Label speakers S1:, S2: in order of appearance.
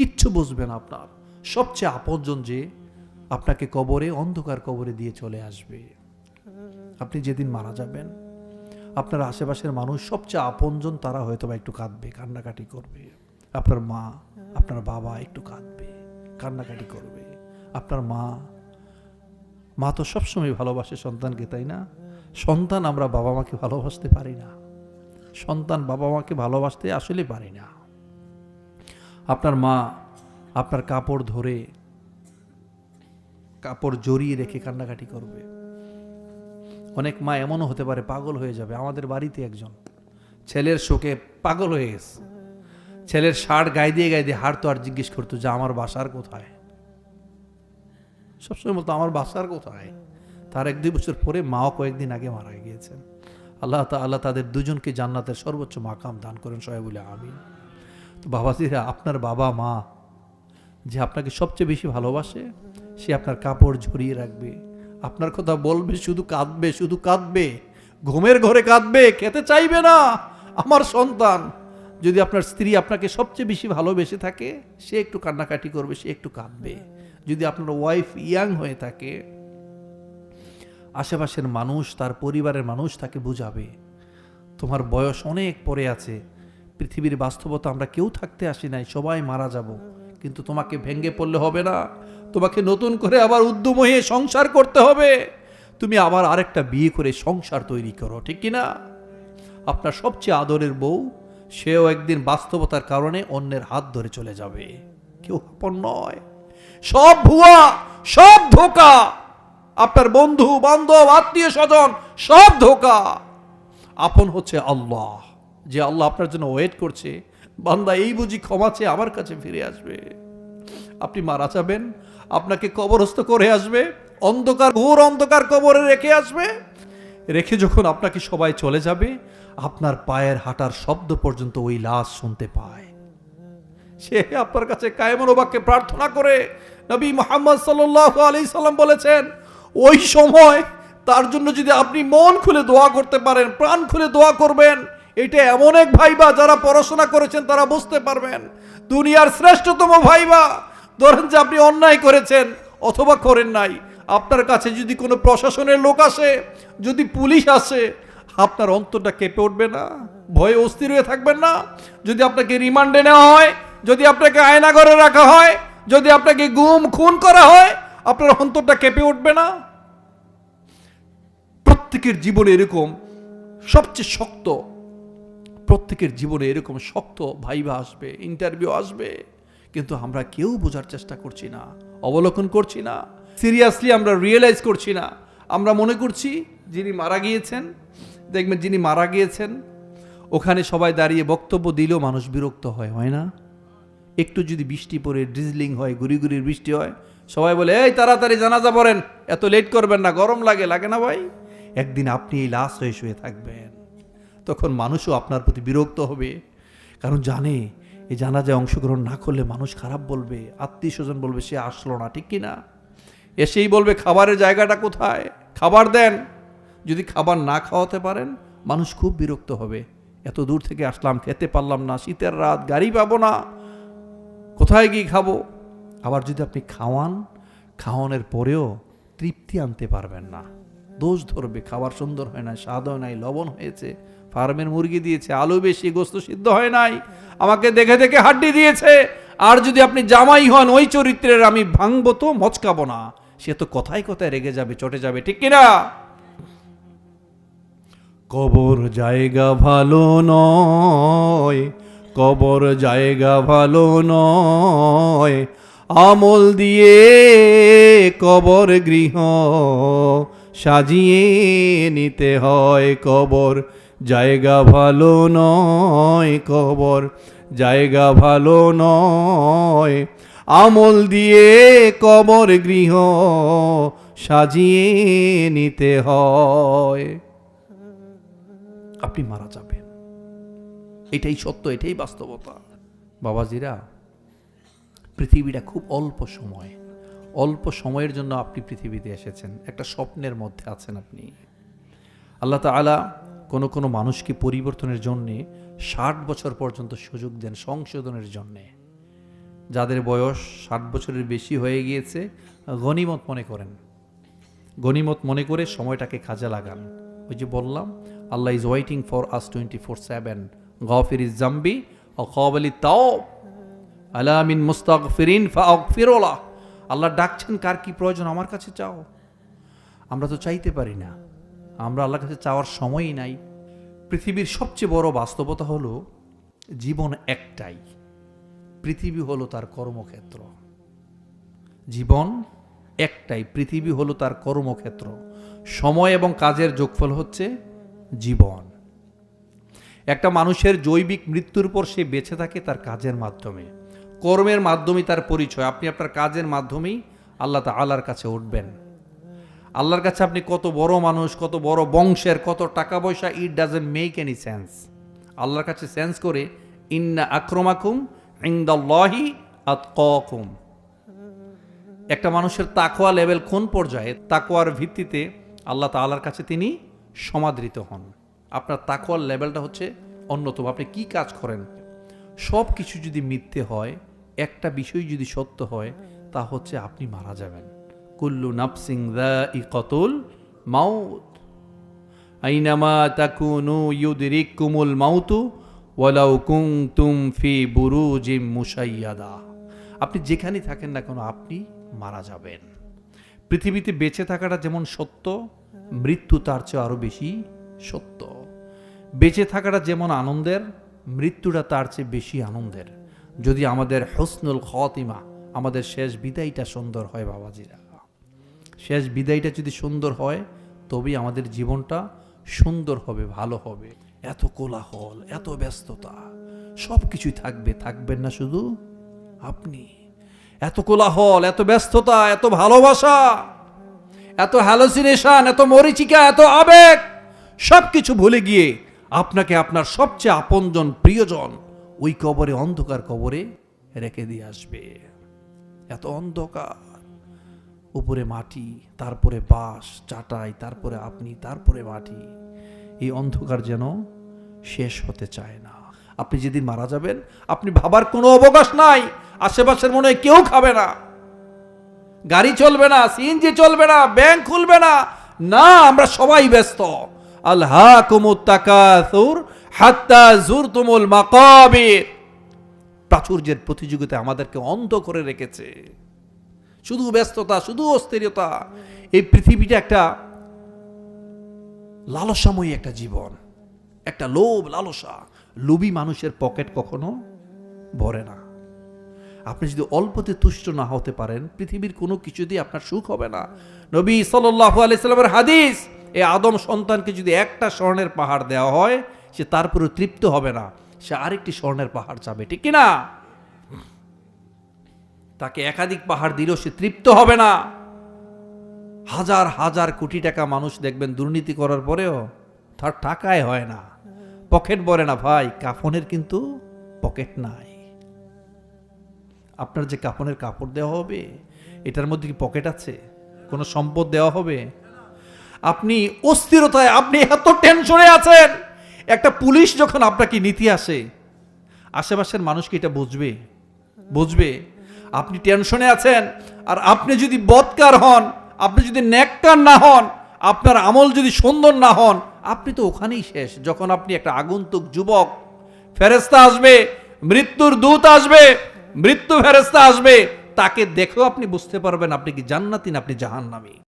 S1: কিচ্ছু বুঝবে না আপনার। সবচেয়ে আপনজন যে আপনাকে কবরে, অন্ধকার কবরে দিয়ে চলে আসবে। আপনি যেদিন মারা যাবেন, আপনার আশেপাশের মানুষ সবচেয়ে আপনজন তারা হয়তো বা একটু কাঁদবে, কান্নাকাটি করবে। আপনার মা, আপনার বাবা একটু কাঁদবে, কান্নাকাটি করবে। আপনার মা মা তো সবসময় ভালোবাসে সন্তানকে, তাই না? সন্তান আমরা বাবা মাকে ভালোবাসতে পারি না। সন্তান বাবা মাকে ভালোবাসতে আসলে পারি না। আপনার মা আপনার কাপড় ধরে কাপড় জড়িয়ে রেখে কান্নাকাটি করবে। অনেক মা এমনও হতে পারে পাগল হয়ে যাবে। আমাদের বাড়িতে একজন। ছেলের শোকে পাগল হয়ে গেছে। ছেলের শার্ট গায়ে দিয়ে গায়ে দিয়ে হাড় তো আর জিজ্ঞেস করতো যে, আমার বাসার কোথায়? সবসময় বলতো, আমার বাসার কোথায়? তার এক দুই বছর পরে মাও কয়েকদিন আগে মারা গিয়েছেন। আল্লাহ আল্লাহ তাদের দুজনকে জান্নাতের সর্বোচ্চ মাকাম দান করেন। সবাই বলে আমি তো বাবাজিরা, আপনার বাবা মা যে আপনাকে সবচেয়ে বেশি ভালোবাসে, সে আপনার কাপড় ঝরিয়ে রাখবে। আপনার কথা বলবে, শুধু কাঁদবে শুধু কাঁদবে। ঘুমের ঘরে কাঁদবে, খেতে চাইবে না। আমার সন্তান, যদি আপনার স্ত্রী আপনাকে সবচেয়ে বেশি ভালোবেসে থাকে, সে একটু কান্নাকাটি করবে, সে একটু কাঁদবে। যদি আপনার ওয়াইফ ইয়াং হয়ে থাকে, আশেপাশের মানুষ, তার পরিবারের মানুষ তাকে বুঝাবে, তোমার বয়স অনেক পরে আছে পৃথিবীর বাস্তবতা আমরা কেউ থাকতে আসি নাই, সবাই মারা যাব। কিন্তু তোমাকে ভেঙ্গে পড়লে হবে না। তোমাকে নতুন করে আবার উদ্যম হয়ে সংসার করতে হবে। তুমি আবার আরেকটা বিয়ে করে সংসার তৈরি করো, ঠিক কি না? আপনার সবচেয়ে আদরের বউ, সেও একদিন বাস্তবতার কারণে অন্যের হাত ধরে চলে যাবে। কেউ আপন নয়। সব ভুয়া, সব ধোকা। আপনার বন্ধু, বান্ধব আত্মীয় স্বজন সব ধোকা। আপন হচ্ছে আল্লাহ। যে আল্লাহ আপনার জন্য ওয়েট করছে, বান্দা এই বুঝি ক্ষমা চেয়ে আমার কাছে ফিরে আসবে। আপনি মারা যাবেন, আপনাকে কবরস্থ করে আসবে, অন্ধকার, ঘোর অন্ধকার কবরে রেখে আসবে। রেখে যখন আপনাকে সবাই চলে যাবে, আপনার পায়ের হাঁটার শব্দ পর্যন্ত ওই লাশ শুনতে পায়। সে আপনার কাছে কায়মনোবাক্যে প্রার্থনা করে, নবী মোহাম্মদ সাল্লাহ আলি সাল্লাম বলেছেন, ওই সময় তার জন্য যদি আপনি মন খুলে দোয়া করতে পারেন, প্রাণ খুলে দোয়া করবেন এটা এমন এক ভাইবা যারা পড়াশোনা করেছেন, তারা বুঝতে পারবেন। দুনিয়ার শ্রেষ্ঠতম ভাইবা, ধরেন যে আপনি অন্যায় করেছেন অথবা করেন নাই। আপনার কাছে যদি কোনো প্রশাসনের লোক আসে, যদি পুলিশ আসে, আপনার অন্তরটা কেঁপে উঠবে না? ভয়ে অস্থির হয়ে থাকবেন না? যদি আপনাকে রিমান্ডে নেওয়া হয়, যদি আপনাকে আয়নাঘরে রাখা হয়, যদি আপনাকে গুম, খুন করা হয়, আপনার অন্তরটা কেঁপে উঠবে না? প্রত্যেকের জীবনে এরকম সবচেয়ে শক্ত প্রত্যেকের জীবনে এরকম শক্ত ভাইবা আসবে ইন্টারভিউ আসবে, কিন্তু আমরা কেউ বোঝার চেষ্টা করছি না, অবলোকন করছি না সিরিয়াসলি আমরা রিয়েলাইজ করছি না। আমরা মনে করছি যিনি মারা গিয়েছেন, দেখবেন যিনি মারা গিয়েছেন, ওখানে সবাই দাঁড়িয়ে বক্তব্য দিলেও মানুষ বিরক্ত হয় হয় না? একটু যদি বৃষ্টি পড়ে ড্রিজলিং হয়, গুড়ি গুড়ির বৃষ্টি হয়, সবাই বলে, এই তাড়াতাড়ি জানাজা পড়েন, এত লেট করবেন না, গরম লাগে লাগে না ভাই? একদিন আপনি এই লাশ হয়ে শুয়ে থাকবেন। তখন মানুষও আপনার প্রতি বিরক্ত হবে। কারণ জানে, এই জানাজায় অংশগ্রহণ না করলে মানুষ খারাপ বলবে আত্মীয় স্বজন বলবে, সে আসলো না। ঠিক কি না এসেই বলবে, খাবারের জায়গাটা কোথায়? খাবার দেন। যদি খাবার না খাওয়াতে পারেন, মানুষ খুব বিরক্ত হবে। এত দূর থেকে আসলাম, খেতে পারলাম না, শীতের রাত, গাড়ি পাবো না। কোথায় গিয়ে খাব? আবার যদি আপনি খাওয়ান, খাওয়ানোর পরেও তৃপ্তি আনতে পারবেন না। দোষ ধরবে, খাবার সুন্দর হয় না স্বাদ হয় নাই, লবণ হয়েছে। ফার্মের মুরগি দিয়েছে, আলু বেশি, গোস্ত সিদ্ধ হয় নাই। আমাকে দেখে দেখে হাড্ডি দিয়েছে। আর যদি আপনি জামাই হন, ওই চরিত্রের আমি ভাঙবো তো, মচকাবো না। সে তো কথায় কথায় রেগে যাবে, চটে যাবে, ঠিক কিনা? কবর জায়গা ভালো নয়, কবর জায়গা ভালো নয়। আমল দিয়ে কবর গৃহ সাজিয়ে নিতে হয় কবর জায়গা ভালো নয় কবর, জায়গা ভালো নয়। আমল দিয়ে কবর গৃহ সাজিয়ে নিতে হয়। আপনি মারা যাবেন। এটাই সত্য, এটাই বাস্তবতা। বাবাজিরা, পৃথিবীটা খুব অল্প সময়। অল্প সময়ের জন্য আপনি পৃথিবীতে এসেছেন। একটা স্বপ্নের মধ্যে আছেন আপনি। আল্লাহ তাআলা কোনো কোনো মানুষকে পরিবর্তনের জন্যে ষাট বছর পর্যন্ত সুযোগ দেন সংশোধনের জন্যে। যাদের বয়স ষাট বছরের বেশি হয়ে গিয়েছে গনিমত মনে করেন। গনিমত মনে করে সময়টাকে কাজে লাগান। ওই যে বললাম, Allah is waiting for us twenty four seven গফির is জাম্বি ও কবলি তাও আলামিন মুস্তাক ফিরিন আল্লাহ ডাকছেন, কার কি প্রয়োজন? আমার কাছে চাও। আমরা তো চাইতে পারি না। আমরা আল্লাহর কাছে চাওয়ার সময়ই নাই। পৃথিবীর সবচেয়ে বড় বাস্তবতা হলো জীবন একটাই। পৃথিবী হলো তার কর্মক্ষেত্র। জীবন একটাই, পৃথিবী হলো তার কর্মক্ষেত্র। সময় এবং কাজের যোগফল হচ্ছে জীবন। একটা মানুষের জৈবিক মৃত্যুর পর সে বেঁচে থাকে তার কাজের মাধ্যমে। কর্মের মাধ্যমে তার পরিচয়। আপনি আপনার কাজের মাধ্যমেই আল্লাহ আল্লাহর কাছে উঠবেন। আল্লাহর কাছে আপনি কত বড় মানুষ, কত বড় বংশের, কত টাকা পয়সা it doesn't make any sense আল্লাহর কাছে সেন্স করে, ইন্না আক্রমাকুম ইন্দাল্লাহি আতকুম একটা মানুষের তাকোয়া লেভেল কোন পর্যায়ে? তাকোয়ার ভিত্তিতে আল্লাহ তাআলার কাছে তিনি সমাদৃত হন। আপনার তাকোয়ার লেভেলটা হচ্ছে অন্যতম। আপনি কি কাজ করেন? সব কিছু যদি মিথ্যে হয়, একটা বিষয় যদি সত্য হয়, তা হচ্ছে আপনি মারা যাবেন। কুল্লু নাফসিং দা ইকতুল মাউত। আইনামা তাকুনু ইউদরিকুমুল মাউতু ওয়ালাউ কুনতুম ফি বুরুজিম মুশাইয়াদা। আপনি যেখানেই থাকেন না কেন আপনি মারা যাবেন। পৃথিবীতে বেঁচে থাকাটা যেমন সত্য, মৃত্যু তার চেয়ে আরও বেশি সত্য। বেঁচে থাকাটা যেমন আনন্দের, মৃত্যুটা তার চেয়ে বেশি আনন্দের। যদি আমাদের হসনুল খতিমা, আমাদের শেষ বিদায়টা সুন্দর হয় বাবাজিরা। শেষ বিদায়টা যদি সুন্দর হয়, তবেই আমাদের জীবনটা সুন্দর হবে, ভালো হবে। এত কোলাহল, এত ব্যস্ততা সব কিছুই থাকবে, থাকবেন না শুধু আপনি। এত কোলাহল, এত ব্যস্ততা, এত ভালোবাসা, এত হ্যালোসিনেশন এত মরিচিকা, এত আবেগ সব কিছু ভুলে গিয়ে আপনাকে আপনার সবচেয়ে আপনজন প্রিয়জন ওই কবরে, অন্ধকার কবরে রেখে দিয়ে আসবে। এত অন্ধকার। উপরে মাটি, তারপরে বাঁশ, চাটাই, তারপরে আপনি, তারপরে মাটি। এই অন্ধকার যেন শেষ হতে চায় না। আপনি যেদিন মারা যাবেন, আপনি ভাবার কোনো অবকাশ নাই। আশেপাশের মনে কেউ খাবে না। গাড়ি চলবে না সিএনজি চলবে না, ব্যাংক খুলবে না। না, আমরা সবাই ব্যস্ত। আল্লাহ কুমুত্তাকাসুর হাত্তা জুরতুমুল মাকাবির। প্রাচুর্যের প্রতিযোগিতা আমাদেরকে অন্ধ করে রেখেছে। শুধু ব্যস্ততা, শুধু অস্থিরতা। এই পৃথিবীটা একটা লালসাময়ী একটা জীবন, একটা লোভ, লালসা। লোভী মানুষের পকেট কখনো ভরে না। আপনি যদি অল্পতে তুষ্ট না হতে পারেন, পৃথিবীর কোনো কিছু দিয়ে আপনার সুখ হবে না। নবী সাল্লাহ আলাইসাল্লামের হাদিস, এই আদম সন্তানকে যদি একটা স্বর্ণের পাহাড় দেওয়া হয়, সে তারপরে তৃপ্ত হবে না। সে আরেকটি স্বর্ণের পাহাড় চাবে, ঠিক কি না তাকে একাধিক পাহাড় দিলেও সে তৃপ্ত হবে না। হাজার হাজার কোটি টাকা মানুষ দেখবেন দুর্নীতি করার পরেও তার টাকায় হয় না। পকেট ভরে না। ভাই, কাফনের কিন্তু পকেট নাই। আপনার যে কাফনের কাপড় দেওয়া হবে, এটার মধ্যে কি পকেট আছে? কোনো সম্পদ দেওয়া হবে? আপনি অস্থিরতায়, আপনি এত টেনশনে আছেন। একটা পুলিশ যখন আপনাকে নীতি আসে, আশেপাশের মানুষ কি এটা বুঝবে? বুঝবে? আপনি টেনশনে আছেন, আর আপনি যদি বৎকার হন, আপনি যদি ন্যাক্কার না হন, আপনার আমল যদি সুন্দর না হন, আপনি তো ওখানেই শেষ। যখন আপনি একটা আগন্তুক যুবক ফেরেস্তা আসবে, মৃত্যুর দূত আসবে, মৃত্যু ফেরেস্তা আসবে, তাকে দেখেও আপনি বুঝতে পারবেন আপনি কি জান্নাতিন আপনি জাহান্নামী।